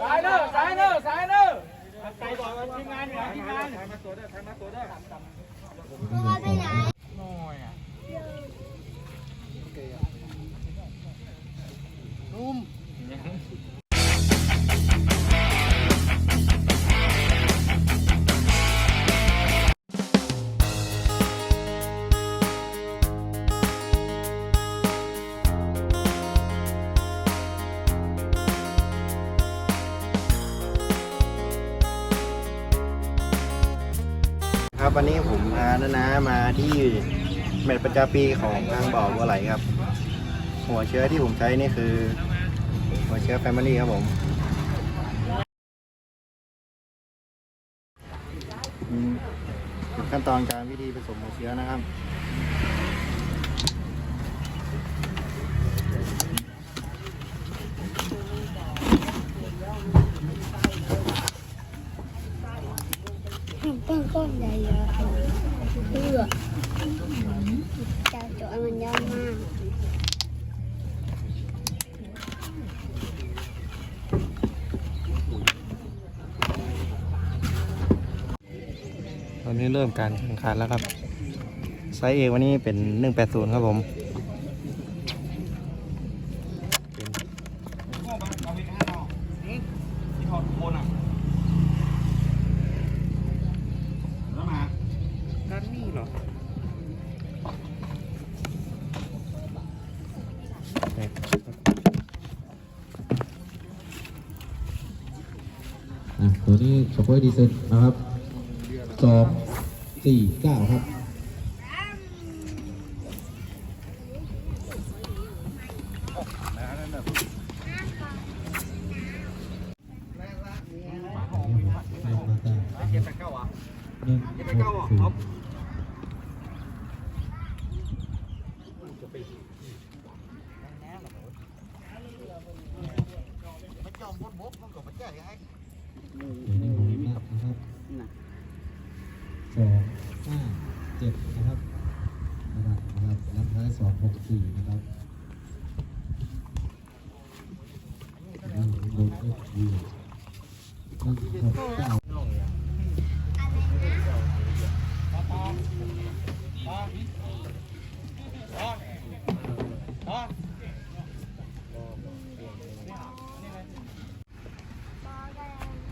สายเนอสายเนอสายเนอครับ ที่เม็ดประจำปีของทางบ่อบัวไหลครับ หัวเชื้อที่ผมใช้นี่คือ หัวเชื้อแฟมิลี่ครับผมขั้นตอนการวิธีผสมหัวเชื้อนะครับ ต้นก้อนใหญ่เลยเพื่อจะจอยมันยาวมากตอนนี้เริ่มการแข่งขันแล้วครับ ไซส์เอวันนี้เป็น 180 ครับผม อะตัวนี้สปอยดีเซนนะครับสองสี่เก้าครับหนึ่งหกศูนย์อยู่ในวงนี้นะครับสองห้าเจ็ดนะครับนะครับนะครับรับท้าย สองหกสี่นะครับโดนเอฟยูหนึ่งหกเก้า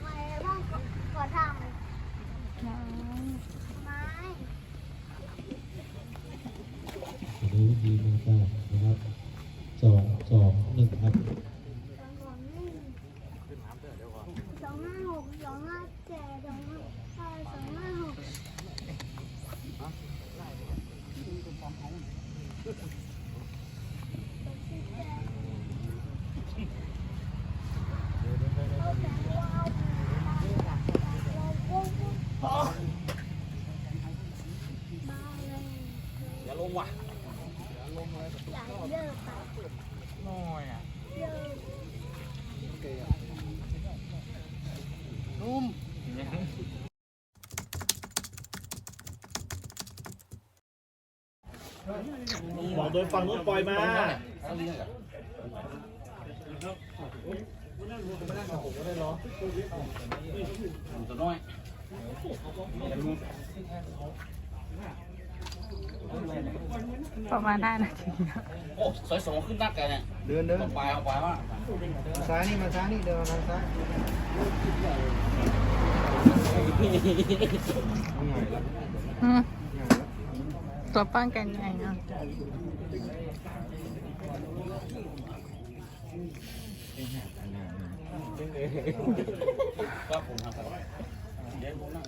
ไม่ต้องขอทำไม้ อันนี้วิธีมือแป ดนะครับสองสองหนึ่งครับ สองห้าหกสองห้าเจ็ดสองห้าสองห้าหก อย่าลงว่ะ อย่าเลิกไป น้อยอะ เลิก บอกโดนฝั่งนู้นปล่อยมาประมาณห้านาทีโอ้สวยสงขึ้นนักแกเนี่ยเดินเดินเอาไปเอาไปว่าซ้ายนี่มาซ้ายนี่เดินมาทางซ้ายนี่ไงล่ะอืมนี่ไงล่ะ ตัวป้องกันใหญ่เนาะก็ผมทำไปเดี๋ยวผมนั่ง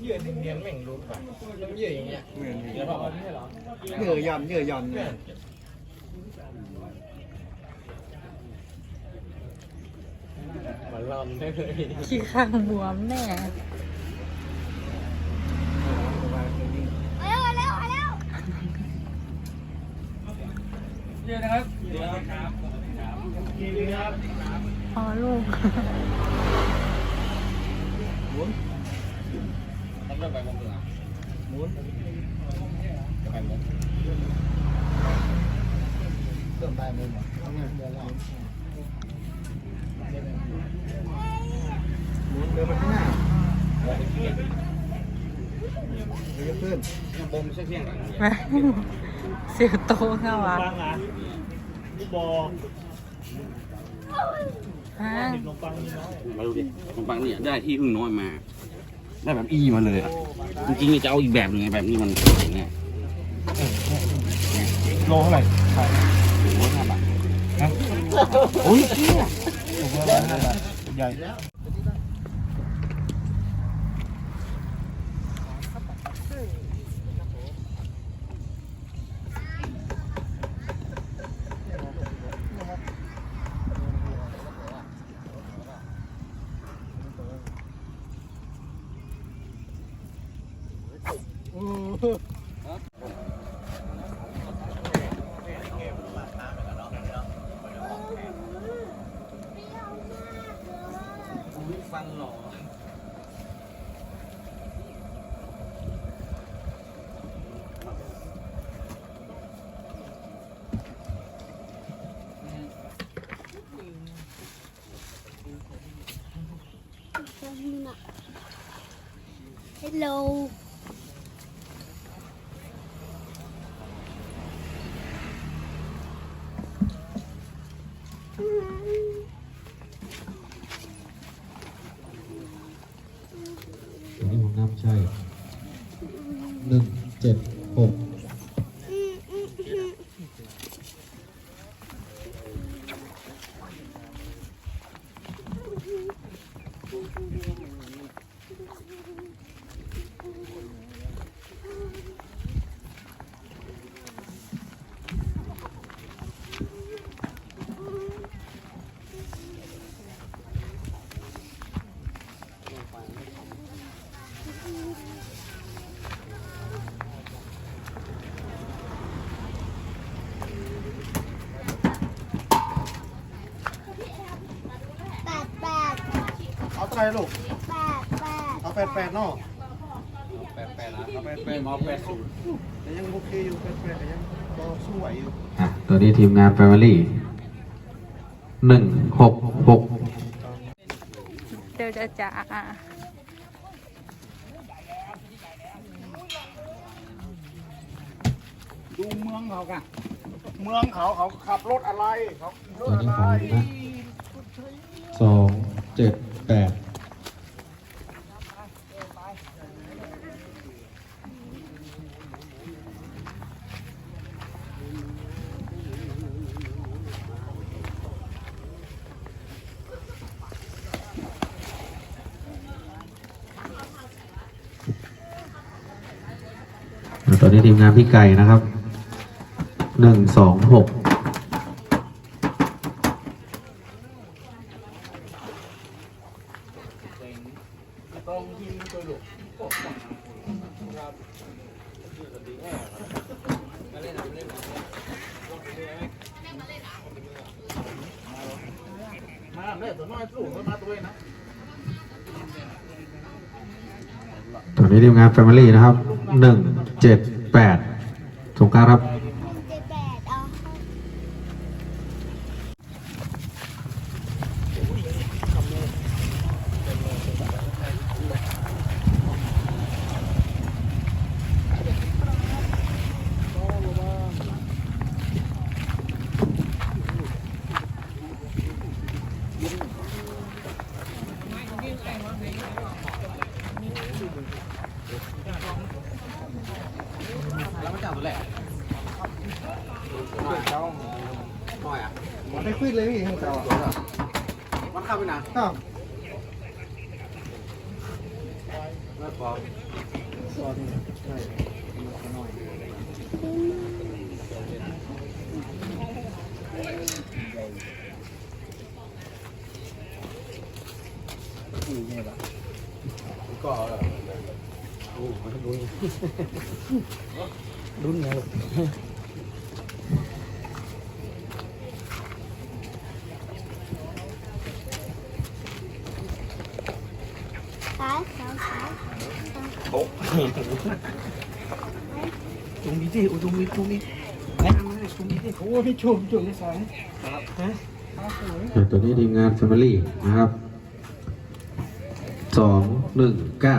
เหยื่อเนียนๆแม่งรู้ป่ะต้องเหยื่ออย่างเงี้ยเหมือนเหยื่อแบบนี้เหรอเหยื่อหย่อนเหยื่อหย่อนเนี่ย เหมือน ลำได้เลยขี้ข้างบวมแน่เอาเร็วเอาเร็วเอาเร็วเหยื่อนะครับเหยื่อครับเหยื่อครับพอลูกหมุนต้องเริ่มไปวงเดือหมุนเริ่มได้เลยเหรอทำงานเดือนละหมุนเดินมาข้างหน้าเดี๋ยวเพิ่มบมเชี่ยงแม่เสียวโตเข้าวะปังอะลูกบอลฮะขนมปังนี่น้อยมาดูดิขนมปังเนี่ยได้ที่พึ่งน้อยมา ได้แบบอีมาเลยอะจริงๆจะเอาอีกแบบหนึงไงแบบนี้มันเนี่ยโลเท่าไหร่โอ้โหห้าบาทโอ้ยเชี่ยใหญ่ ฟังหรอ ฮัลโหล ตัวนี้ผมนำใช่หนึ่งเจ็ดหก แปดแปด เอาเท่า ไหร่ลูกแปดแปดเอาแปดแปดเนาะแปดแปดนะเอาแปดแปดมาแปดศูนย์แต่ยังโอเคอยู่แปดแปดแต่ยังก็สู้ไหวอยู่อะตัวนี้ทีมงาน Family หนึ่งหกหกเดี๋ยวจะจ่าดูเมืองเขากันเมืองเขาเขาขับรถอะไรเขารตัถวอะนี้ไรผมนะสองเจ็ดแปด ตอนนี้ทีมงานพี่ไก่นะครับหนึ่งสองหกมาเล่ตัวน้อยสู้เขามาตัวนะตอนนี้ทีมงาน Family นะครับหนึ่ง เจ็ดแปดสงการครับ เจ็ดแปดเอา แล้วมันจะเอาตัวแรก เจ้า น้ อยอะมันได้คุยเลยพี่ข้างเจ้าอะมันเข้าไปนะอ้าวไม่พอซอสนี่ใช่มันน้อยนี่ไงล่ะก็โอ้มันดุนรุ่นไงลูก ตรงนี้สิโอ้จุงนี้ตรงนี้ไหนจุงนี้สิโอ้พี่ชมจุงสายฮะตัวนี้ทีมงานแฟมิลี่นะครับสองหนึ่งเก้า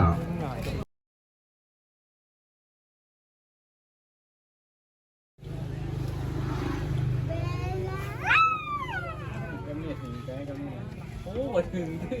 โอ้ถึงที่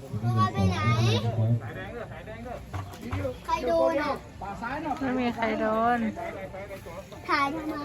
เอาไปไหน ใครโดนอะ ไม่มีใครโดน ถ่ายทำไม